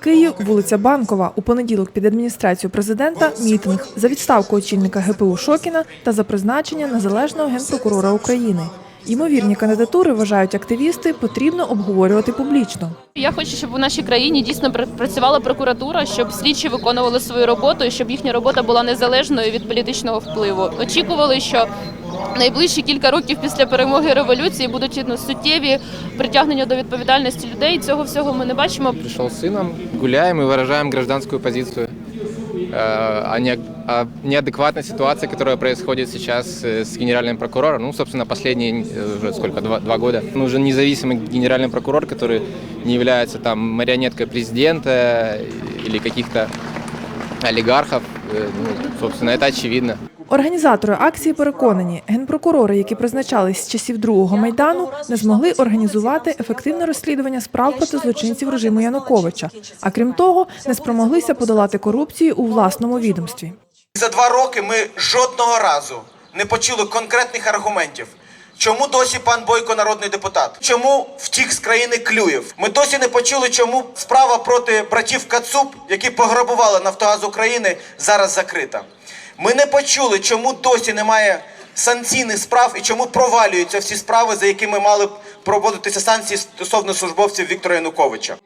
Київ, вулиця Банкова. У понеділок під адміністрацію президента мітинг за відставку очільника ГПУ Шокіна та за призначення незалежного генпрокурора України. Ймовірні кандидатури вважають активісти, потрібно обговорювати публічно. Я хочу, щоб у нашій країні дійсно працювала прокуратура, щоб слідчі виконували свою роботу і щоб їхня робота була незалежною від політичного впливу. Очікували, що найближчі кілька років після перемоги революції будуть ну, суттєві притягнення до відповідальності людей. Цього всього ми не бачимо. Пришел с сыном, гуляем и выражаем гражданскую позицию э, о, не, о неадекватной ситуации, которая происходит сейчас э, с генеральным прокурором. Ну, собственно, последние э, уже сколько, два, два года. Нужен независимый генеральный прокурор, который не является там марионеткой президента или каких-то олигархов. Э, Ну, собственно, это очевидно. Організатори акції переконані, генпрокурори, які призначались з часів другого майдану, не змогли організувати ефективне розслідування справ проти злочинців режиму Януковича. А крім того, не спромоглися подолати корупцію у власному відомстві. За два роки ми жодного разу не почули конкретних аргументів. Чому досі пан Бойко народний депутат? Чому втік з країни Клюєв? Ми досі не почули, чому справа проти братів Кацуб, які пограбували Нафтогаз України, зараз закрита. Ми не почули, чому досі немає санкційних справ і чому провалюються всі справи, за якими мали б проводитися санкції стосовно службовців Віктора Януковича.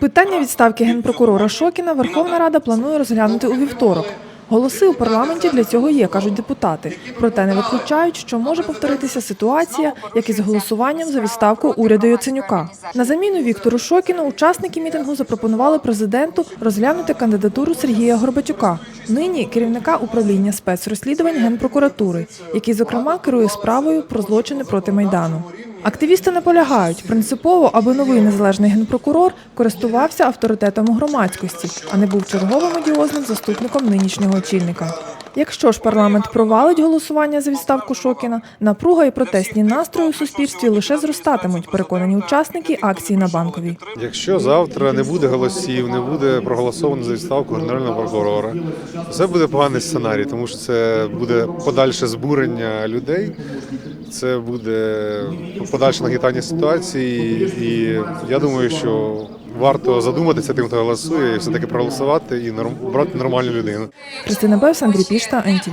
Питання відставки генпрокурора Шокіна Верховна Рада планує розглянути у вівторок. Голоси у парламенті для цього є, кажуть депутати. Проте не виключають, що може повторитися ситуація, як і з голосуванням за відставку уряду Яценюка. На заміну Віктору Шокіну учасники мітингу запропонували президенту розглянути кандидатуру Сергія Горбатюка, нині керівника управління спецрозслідувань генпрокуратури, який зокрема керує справою про злочини проти майдану. Активісти наполягають принципово, аби новий незалежний генпрокурор користувався авторитетом у громадськості, а не був черговим одіозним заступником нинішнього очільника. Якщо ж парламент провалить голосування за відставку Шокіна, напруга і протестні настрої у суспільстві лише зростатимуть, переконані учасники акції на банковій. Якщо завтра не буде голосів, не буде проголосовано за відставку генерального прокурора, це буде поганий сценарій, тому що це буде подальше збурення людей, це буде подальше нагнітання ситуації, і я думаю, що варто задуматися тим, хто голосує, і все таки проголосувати і норм- брати нормальну людину. Христина Бевс, Андрій Пішта, НТВ.